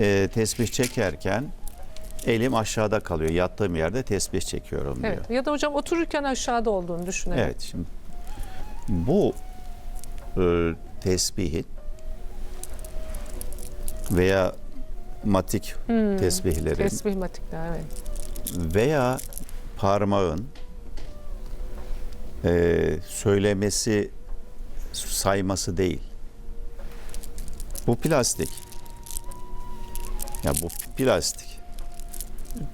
e, tesbih çekerken elim aşağıda kalıyor. Yattığım yerde tesbih çekiyorum diyor. Evet. Ya da hocam otururken aşağıda olduğunu düşünelim. Evet. Şimdi bu e, tesbihin veya matik Hmm, tesbihlerin Tesbih matikler evet. veya parmağın e, söylemesi sayması değil. Bu plastik. Ya bu plastik.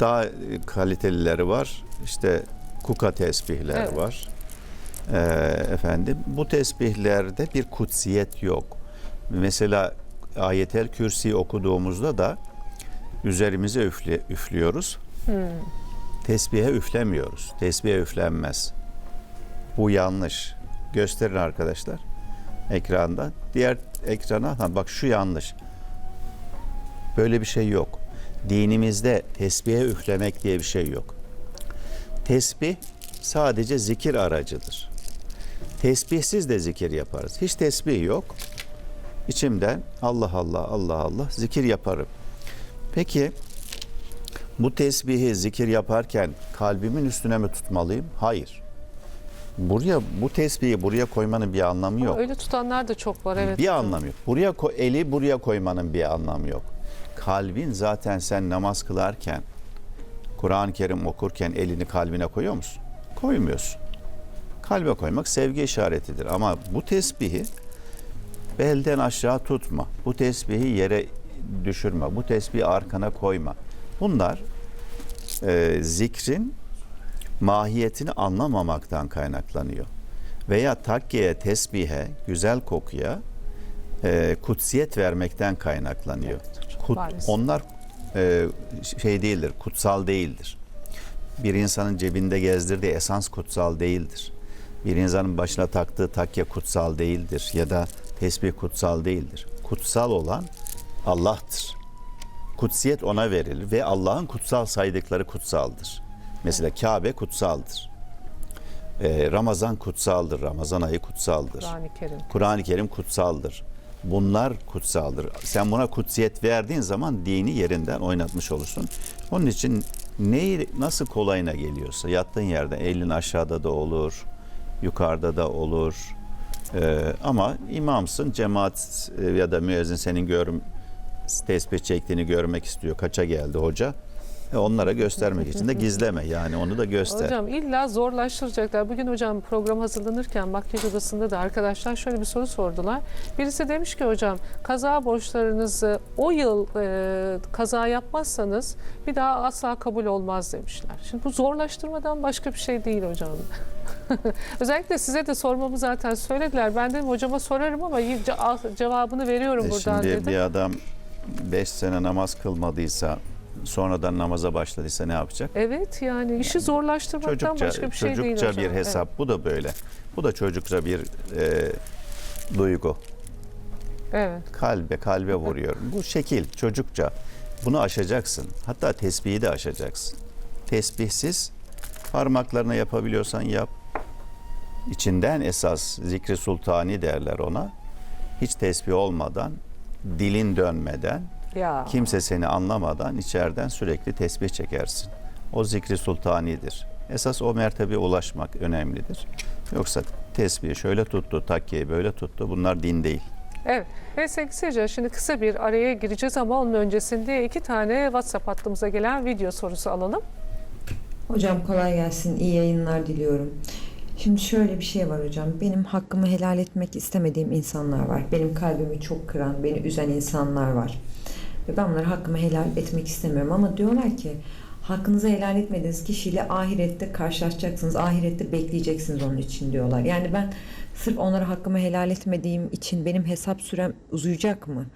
Daha e, kalitelileri var. İşte kuka tesbihler Evet. var. E, efendim bu tesbihlerde bir kutsiyet yok. Mesela ayetel kürsi okuduğumuzda da üzerimize üfle, üflüyoruz. Hmm. Tesbihe üflemiyoruz. Tesbihe üflenmez. Bu yanlış. Gösterin arkadaşlar ekranda. Diğer ekrana ha bak şu yanlış. Böyle bir şey yok. Dinimizde tesbihe üflemek diye bir şey yok. Tesbih sadece zikir aracıdır. Tesbihsiz de zikir yaparız. Hiç tesbih yok. İçimden Allah Allah Allah Allah zikir yaparım. Peki bu tesbihi zikir yaparken kalbimin üstüne mi tutmalıyım? Hayır. Buraya bu tesbihi buraya koymanın bir anlamı yok. Öyle tutanlar da çok var evet. Bir anlamı yok. Buraya eli buraya koymanın bir anlamı yok. Kalbin zaten sen namaz kılarken Kur'an-ı Kerim okurken elini kalbine koyuyor musun? Koymuyorsun. Kalbe koymak sevgi işaretidir ama bu tesbihi belden aşağı tutma. Bu tesbihi yere düşürme. Bu tesbihi arkana koyma. Bunlar e, zikrin mahiyetini anlamamaktan kaynaklanıyor. Veya takkeye, tesbihe, güzel kokuya e, kutsiyet vermekten kaynaklanıyor. Kut- maalesef. onlar e, şey değildir, kutsal değildir. Bir insanın cebinde gezdirdiği esans kutsal değildir. Bir insanın başına taktığı takke kutsal değildir ya da tesbih kutsal değildir. Kutsal olan Allah'tır. Kutsiyet ona verilir ve Allah'ın kutsal saydıkları kutsaldır. Mesela Kabe kutsaldır. Ee, Ramazan kutsaldır. Ramazan ayı kutsaldır. Kur'an-ı Kerim. Kur'an-ı Kerim kutsaldır. Bunlar kutsaldır. Sen buna kutsiyet verdiğin zaman dini yerinden oynatmış olursun. Onun için neyi nasıl kolayına geliyorsa yattığın yerde elin aşağıda da olur, yukarıda da olur. Ee, ama imamsın, cemaat e, ya da müezzin senin görüm tesbih çektiğini görmek istiyor. Kaça geldi hoca? E onlara göstermek için de gizleme yani onu da göster. Hocam illa zorlaştıracaklar. Bugün hocam program hazırlanırken makyaj odasında da arkadaşlar şöyle bir soru sordular. Birisi demiş ki hocam kaza borçlarınızı o yıl e, kaza yapmazsanız bir daha asla kabul olmaz demişler. Şimdi bu zorlaştırmadan başka bir şey değil hocam. Özellikle size de sormamı zaten söylediler. Ben dedim hocama sorarım ama ce- cevabını veriyorum E buradan Şimdi dedim. bir adam 5 sene namaz kılmadıysa sonradan namaza başladıysa ne yapacak? Evet yani işi zorlaştırmaktan Çocukça, başka bir şey değil çocukça hocam. bir hesap. Bu da böyle. Bu da çocukça bir e, duygu. Evet. evet. Kalbe kalbe vuruyor. Bu şekil çocukça. Bunu aşacaksın. Hatta tesbihi de aşacaksın. Tesbihsiz parmaklarına yapabiliyorsan yap. İçinden esas zikri sultani derler ona. Hiç tesbih olmadan, dilin dönmeden, Ya. kimse seni anlamadan içeriden sürekli tesbih çekersin. O zikri sultanidir. Esas o mertebeye ulaşmak önemlidir. Yoksa tesbihi şöyle tuttu, takkeyi böyle tuttu. Bunlar din değil. Evet. Ve sevgili seyirciler şimdi kısa bir araya gireceğiz ama onun öncesinde iki tane WhatsApp hattımıza gelen video sorusu alalım. Hocam kolay gelsin. iyi yayınlar diliyorum. Şimdi şöyle bir şey var hocam. Benim hakkımı helal etmek istemediğim insanlar var. Benim kalbimi çok kıran, beni üzen insanlar var. Ben bunlara hakkımı helal etmek istemiyorum. Ama diyorlar ki hakkınızı helal etmediğiniz kişiyle ahirette karşılaşacaksınız. Ahirette bekleyeceksiniz onun için diyorlar. Yani ben sırf onlara hakkımı helal etmediğim için benim hesap sürem uzayacak mı?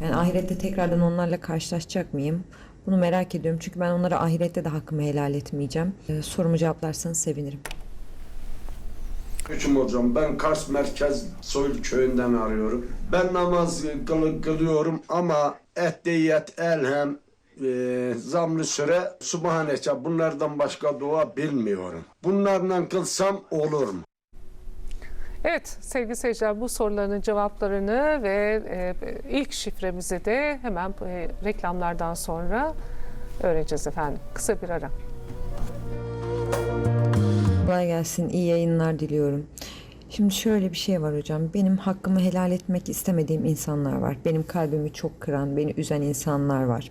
Yani ahirette tekrardan onlarla karşılaşacak mıyım? Bunu merak ediyorum. Çünkü ben onlara ahirette de hakkımı helal etmeyeceğim. Ee, sorumu cevaplarsanız sevinirim. Hüküm hocam ben Kars Merkez Soylu köyünden arıyorum. Ben namaz kıl- kılıyorum ama ehdiyet, elhem, e, zamlı süre, subhaneke bunlardan başka dua bilmiyorum. Bunlarla kılsam olur mu? Evet sevgili seyirciler bu soruların cevaplarını ve e, ilk şifremizi de hemen e, reklamlardan sonra öğreneceğiz efendim. Kısa bir ara. Kolay gelsin, iyi yayınlar diliyorum. Şimdi şöyle bir şey var hocam. Benim hakkımı helal etmek istemediğim insanlar var. Benim kalbimi çok kıran, beni üzen insanlar var.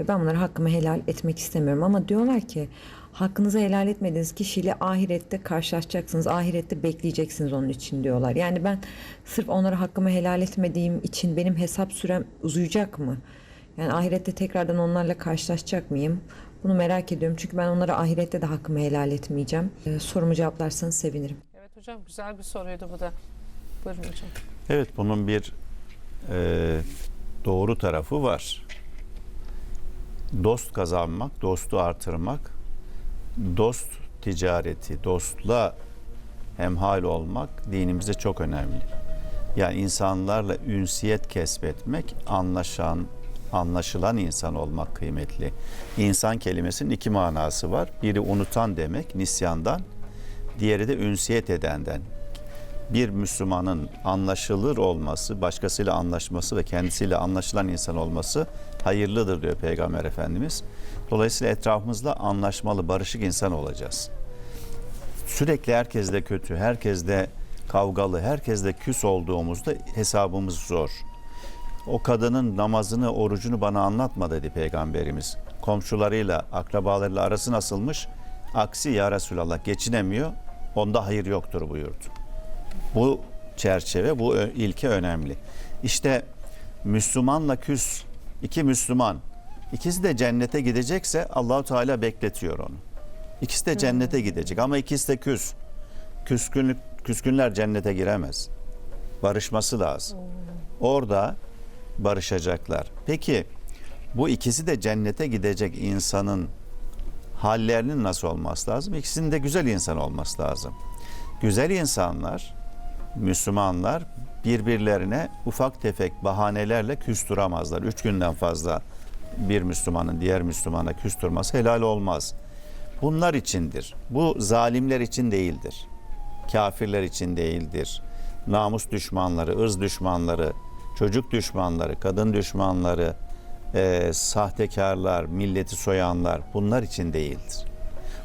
Ve ben bunlara hakkımı helal etmek istemiyorum. Ama diyorlar ki hakkınızı helal etmediğiniz kişiyle ahirette karşılaşacaksınız. Ahirette bekleyeceksiniz onun için diyorlar. Yani ben sırf onlara hakkımı helal etmediğim için benim hesap sürem uzayacak mı? Yani ahirette tekrardan onlarla karşılaşacak mıyım? Bunu merak ediyorum. Çünkü ben onlara ahirette de hakkımı helal etmeyeceğim. Ee, sorumu cevaplarsanız sevinirim. Evet hocam güzel bir soruydu bu da. Buyurun hocam. Evet bunun bir e, doğru tarafı var. Dost kazanmak, dostu artırmak, dost ticareti, dostla hemhal olmak dinimizde çok önemli. Yani insanlarla ünsiyet kesbetmek, anlaşan, anlaşılan insan olmak kıymetli. İnsan kelimesinin iki manası var. Biri unutan demek, nisyandan. Diğeri de ünsiyet edenden, bir Müslümanın anlaşılır olması, başkasıyla anlaşması ve kendisiyle anlaşılan insan olması hayırlıdır diyor Peygamber Efendimiz. Dolayısıyla etrafımızda anlaşmalı, barışık insan olacağız. Sürekli herkesle kötü, herkesle kavgalı, herkesle küs olduğumuzda hesabımız zor. O kadının namazını, orucunu bana anlatma dedi Peygamberimiz. Komşularıyla, akrabalarıyla arası nasılmış? Aksi ya Resulallah geçinemiyor, onda hayır yoktur buyurdu. Bu çerçeve, bu ilke önemli. İşte Müslümanla küs, iki Müslüman, ikisi de cennete gidecekse Allahu Teala bekletiyor onu. İkisi de cennete gidecek ama ikisi de küs. Küskünlük, küskünler cennete giremez. Barışması lazım. Orada barışacaklar. Peki bu ikisi de cennete gidecek insanın hallerinin nasıl olması lazım? İkisinin de güzel insan olması lazım. Güzel insanlar, Müslümanlar birbirlerine ufak tefek bahanelerle küstüramazlar. Üç günden fazla bir Müslümanın diğer Müslümana küstürmesi helal olmaz. Bunlar içindir. Bu zalimler için değildir. Kafirler için değildir. Namus düşmanları, ırz düşmanları, çocuk düşmanları, kadın düşmanları, eee, sahtekarlar, milleti soyanlar bunlar için değildir.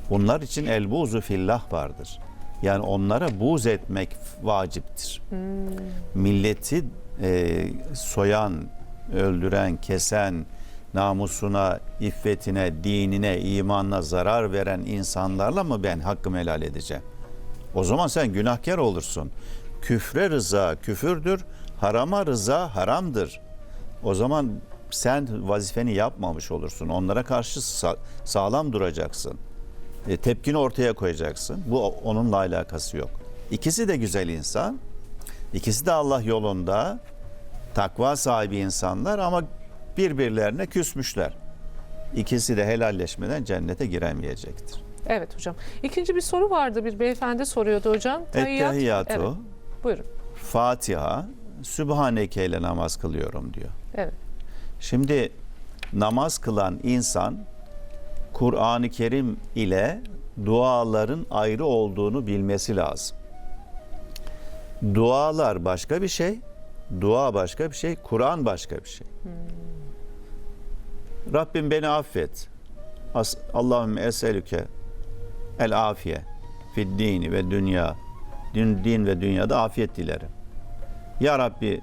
Bunlar için el buzu fillah vardır. Yani onlara buz etmek vaciptir. Milleti e, soyan, öldüren, kesen, namusuna, iffetine, dinine, imanına zarar veren insanlarla mı ben hakkımı helal edeceğim? O zaman sen günahkar olursun. Küfre rıza küfürdür, harama rıza haramdır. O zaman sen vazifeni yapmamış olursun. Onlara karşı sa- sağlam duracaksın. E, tepkini ortaya koyacaksın. Bu onunla alakası yok. İkisi de güzel insan. İkisi de Allah yolunda takva sahibi insanlar ama birbirlerine küsmüşler. İkisi de helalleşmeden cennete giremeyecektir. Evet hocam. İkinci bir soru vardı. Bir beyefendi soruyordu hocam. Tahiyyat- Ettehiyyatu, Evet. Buyurun. Fatiha, Sübhaneke ile namaz kılıyorum diyor. Evet. Şimdi namaz kılan insan Kur'an-ı Kerim ile duaların ayrı olduğunu bilmesi lazım. Dualar başka bir şey, dua başka bir şey, Kur'an başka bir şey. Rabbim beni affet. As- Allahümme eselüke el afiye fid dini ve dünya. Din, din ve dünyada afiyet dilerim. Ya Rabbi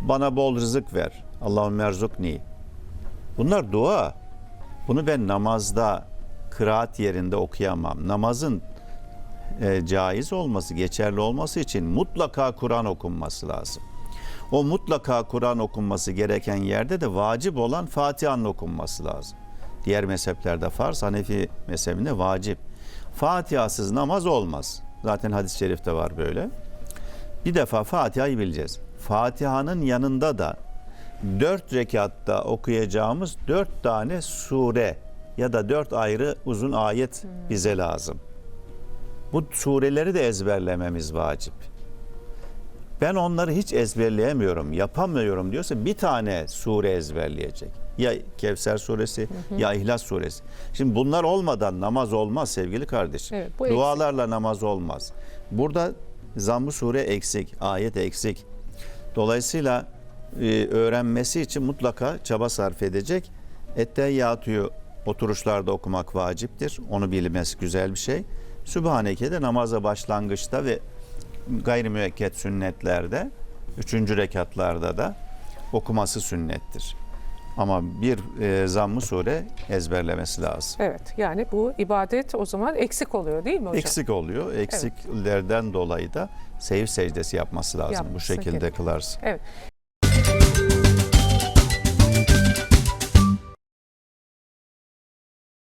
bana bol rızık ver. Allahümme erzukni. Bunlar dua. Bunu ben namazda, kıraat yerinde okuyamam. Namazın e, caiz olması, geçerli olması için mutlaka Kur'an okunması lazım. O mutlaka Kur'an okunması gereken yerde de vacip olan Fatiha'nın okunması lazım. Diğer mezheplerde farz, Hanefi mezhebinde vacip. Fatiha'sız namaz olmaz. Zaten hadis-i şerifte var böyle. Bir defa Fatiha'yı bileceğiz. Fatiha'nın yanında da dört rekatta okuyacağımız dört tane sure ya da dört ayrı uzun ayet bize lazım. Bu sureleri de ezberlememiz vacip. Ben onları hiç ezberleyemiyorum, yapamıyorum diyorsa bir tane sure ezberleyecek. Ya Kevser suresi ya İhlas suresi. Şimdi bunlar olmadan namaz olmaz sevgili kardeşim. Evet, bu Dualarla namaz olmaz. Burada zamm-ı sure eksik, ayet eksik. Dolayısıyla e, öğrenmesi için mutlaka çaba sarf edecek. Etteyyatü'yü oturuşlarda okumak vaciptir. Onu bilmesi güzel bir şey. Sübhaneke de namaza başlangıçta ve gayrimüekket sünnetlerde, üçüncü rekatlarda da okuması sünnettir. Ama bir e, zamm-ı sure ezberlemesi lazım. Evet yani bu ibadet o zaman eksik oluyor değil mi hocam? Eksik oluyor. Eksiklerden dolayı da sehiv secdesi yapması lazım. Bu Yapması şekilde gerekiyor. kılarsın. Evet.